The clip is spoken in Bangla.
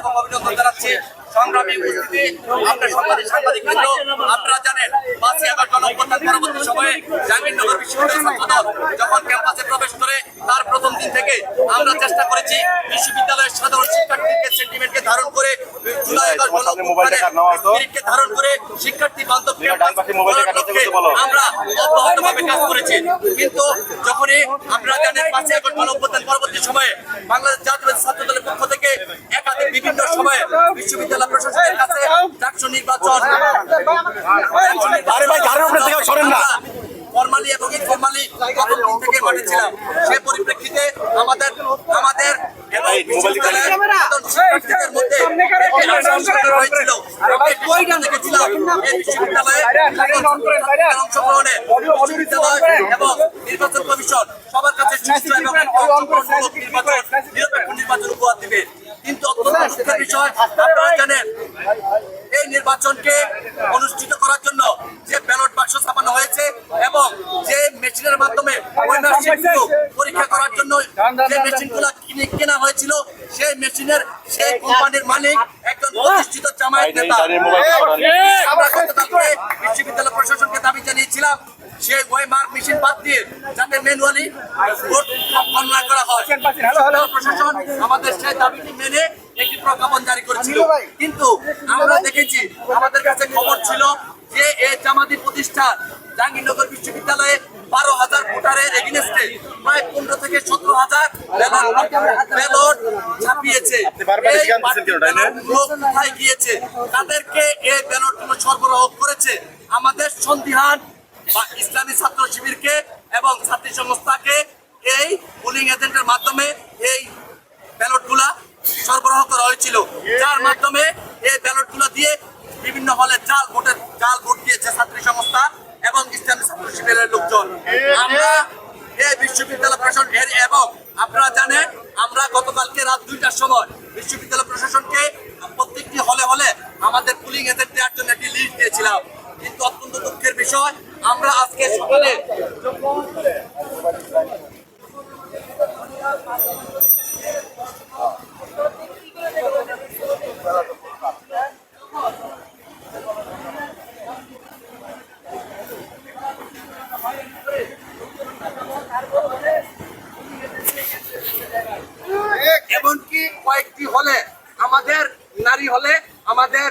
এবং অভিনন্দন জানাচ্ছি। সংগ্রামী উপস্থিতি আপনার সাংবাদিক সাংবাদিক বৃন্দ আপনারা জানেন পাঁচই আগস্ট গণঅভ্যুত্থান পরবর্তী সময়ে জাহাঙ্গীরনগর বিশ্ববিদ্যালয় ছাত্রদল যখন ক্যাম্পাসে প্রবেশ করে তার প্রথম দিন থেকে আমরা চেষ্টা করেছি বিশ্ববিদ্যালয়ের সাধারণ সেন্টিমেন্টকে ধারণ করে জুলাই আগস্ট ধারণ করে শিক্ষার্থী বান্ধব আমরা অব্যাহতভাবে কাজ করেছি। কিন্তু যখনই আপনারা জানেন পাঁচই আগস্ট গণঅভ্যুত্থান পরবর্তী সময়ে বাংলাদেশ জাতীয় ছাত্র দলের পক্ষ থেকে একাধিক বিভিন্ন সময়ে বিশ্ববিদ্যালয় প্রশাসনের কাছে ডাকসু নির্বাচন আরে ভাই গাড়ির উপরে থেকে সরেন না ফরমালি এবং ইনফরমালি প্রথম দিন থেকে মাঠে ছিলাম সেই পরিপ্রেক্ষিতে আমাদের আমাদের শিক্ষার্থীদের মধ্যে হয়েছিল দেখেছিলাম এই বিশ্ববিদ্যালয়ে অংশগ্রহণে বিশ্ববিদ্যালয় এবং নির্বাচন কমিশন সবার কাছে সুষ্ঠু এবং অংশগ্রহণমূলক নির্বাচন নিরপেক্ষ নির্বাচন উপহার দিবে কিন্তু অত্যন্ত বিষয় আপনারা জানেন নির্বাচনকে অনুষ্ঠিত করার জন্য যে ব্যালট বাক্স ছাপানো হয়েছে এবং যে মেশিনের মাধ্যমে ওই মেশিনগুলো পরীক্ষা করার জন্য যে মেশিনগুলো কিনে কেনা হয়েছিল সেই মেশিনের সেই কোম্পানির মালিক একজন প্রতিষ্ঠিত জামায়াত নেতা। আমরা গতকালকে বিশ্ববিদ্যালয় প্রশাসনকে দাবি জানিয়েছিলাম সেই ওই মার্ক মেশিন বাদ দিয়ে যাতে ম্যানুয়ালি ভোট গণনা করা হয়। প্রশাসন আমাদের সেই দাবিটি মেনে প্রজ্ঞাপন জারি করেছিল। কিন্তু আমরা দেখেছি আমাদের কাছে খবর ছিল যে এই জামাতি প্রতিষ্ঠান জাহাঙ্গীরনগর বিশ্ববিদ্যালয়ে বারো হাজার ভোটারের এগেনস্টে প্রায় পনেরো থেকে সতেরো হাজার ব্যালট ছাপিয়েছে। কোথায় গিয়েছে? তাদেরকে এই ব্যালটগুলো সরবরাহ করেছে আমাদের সন্দিহান বা ইসলামী ছাত্র শিবিরকে এবং ছাত্রী সংস্থাকে এই পুলিং এজেন্টের মাধ্যমে এই ব্যালটগুলা সরবরাহ করা হয়েছিল। যার মাধ্যমে এই ব্যালটগুলো দিয়ে বিভিন্ন হলে জাল ভোটের জাল ভোট দিয়েছে ছাত্রী সংস্থা এবং ইসলামী ছাত্র লোকজন। আমরা এই বিশ্ববিদ্যালয় প্রশাসন এর এবং আপনারা জানেন, আমরা গতকালকে রাত দুইটার সময় বিশ্ববিদ্যালয় প্রশাসনকে প্রত্যেকটি হলে হলে আমাদের পুলিং এজেন্ট দেওয়ার জন্য একটি লিস্ট দিয়েছিলাম। কিন্তু অত্যন্ত দুঃখের বিষয়, আমরা আজকে সকালে হলে আমাদের নারী হলে আমাদের